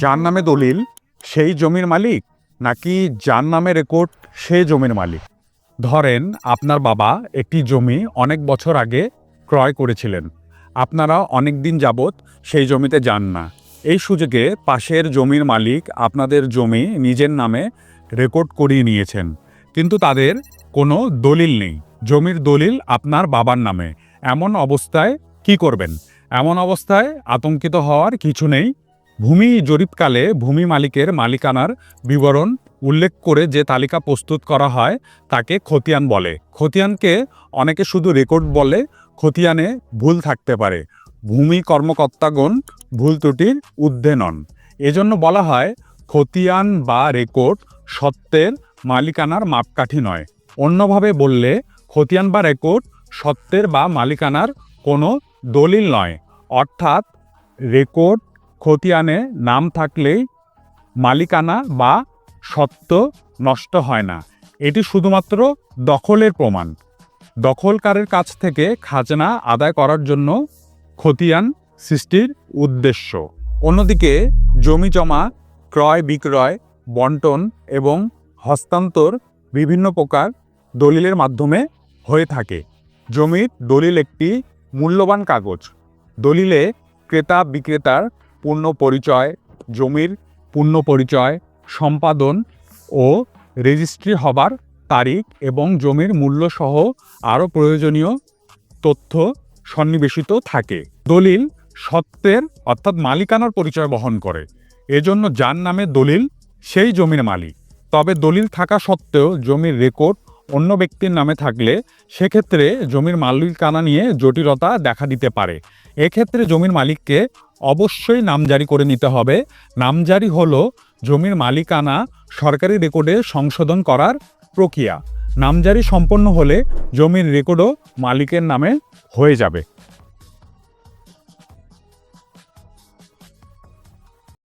যার নামে দলিল, সেই জমির মালিক নাকি যার নামে রেকর্ড, সে জমির মালিক। ধরেন আপনার বাবা একটি জমি অনেক বছর আগে ক্রয় করেছিলেন। আপনারা অনেক দিন যাবৎ সেই জমিতে যান না। এই সুযোগে পাশের জমির মালিক আপনাদের জমি নিজের নামে রেকর্ড করিয়ে নিয়েছেন। কিন্তু তাদের কোনো দলিল নেই। জমির দলিল আপনার বাবার নামে। এমন অবস্থায় কি করবেন? এমন অবস্থায় আতঙ্কিত হওয়ার কিছু নেই। ভূমি জরিপকালে ভূমি মালিকের মালিকানার বিবরণ উল্লেখ করে যে তালিকা প্রস্তুত করা হয়, তাকে খতিয়ান বলে। খতিয়ানকে অনেকে শুধু রেকর্ড বলে, খতিয়ানে ভুল থাকতে পারে। ভূমি কর্মকর্তাগণ ভুল ত্রুটির ঊর্ধ্বে নন। এজন্য বলা হয়, খতিয়ান বা রেকর্ড সত্ত্বের মালিকানার মাপকাঠি নয়। অন্যভাবে বললে, খতিয়ান বা রেকর্ড সত্ত্বের বা মালিকানার কোনো দলিল নয়। অর্থাৎ, রেকর্ড খতিয়ানে নাম থাকলেই মালিকানা বা সত্ত্ব নষ্ট হয় না। এটি শুধুমাত্র দখলের প্রমাণ। দখলকারের কাছ থেকে খাজনা আদায় করার জন্য খতিয়ান সৃষ্টির উদ্দেশ্য। অন্যদিকে জমি জমা, ক্রয় বিক্রয়, বন্টন এবং হস্তান্তর বিভিন্ন প্রকার দলিলের মাধ্যমে হয়ে থাকে। জমির দলিল একটি মূল্যবান কাগজ। দলিলে ক্রেতা বিক্রেতার পূর্ণ পরিচয়, জমির পূর্ণ পরিচয়, সম্পাদন ও রেজিস্ট্রি হবার তারিখ এবং জমির মূল্যসহ আরও প্রয়োজনীয় তথ্য সন্নিবেশিত থাকে। দলিল সত্ত্বের অর্থাৎ মালিকানার পরিচয় বহন করে। এজন্য যার নামে দলিল, সেই জমির মালিক। তবে দলিল থাকা সত্ত্বেও জমির রেকর্ড অন্য ব্যক্তির নামে থাকলে সেক্ষেত্রে জমির মালিকানা নিয়ে জটিলতা দেখা দিতে পারে। এক্ষেত্রে জমির মালিককে অবশ্যই নামজারি করে নিতে হবে। নামজারি হল জমির মালিকানা সরকারি রেকর্ডে সংশোধন করার প্রক্রিয়া। নামজারি সম্পন্ন হলে জমির রেকর্ডও মালিকের নামে হয়ে যাবে।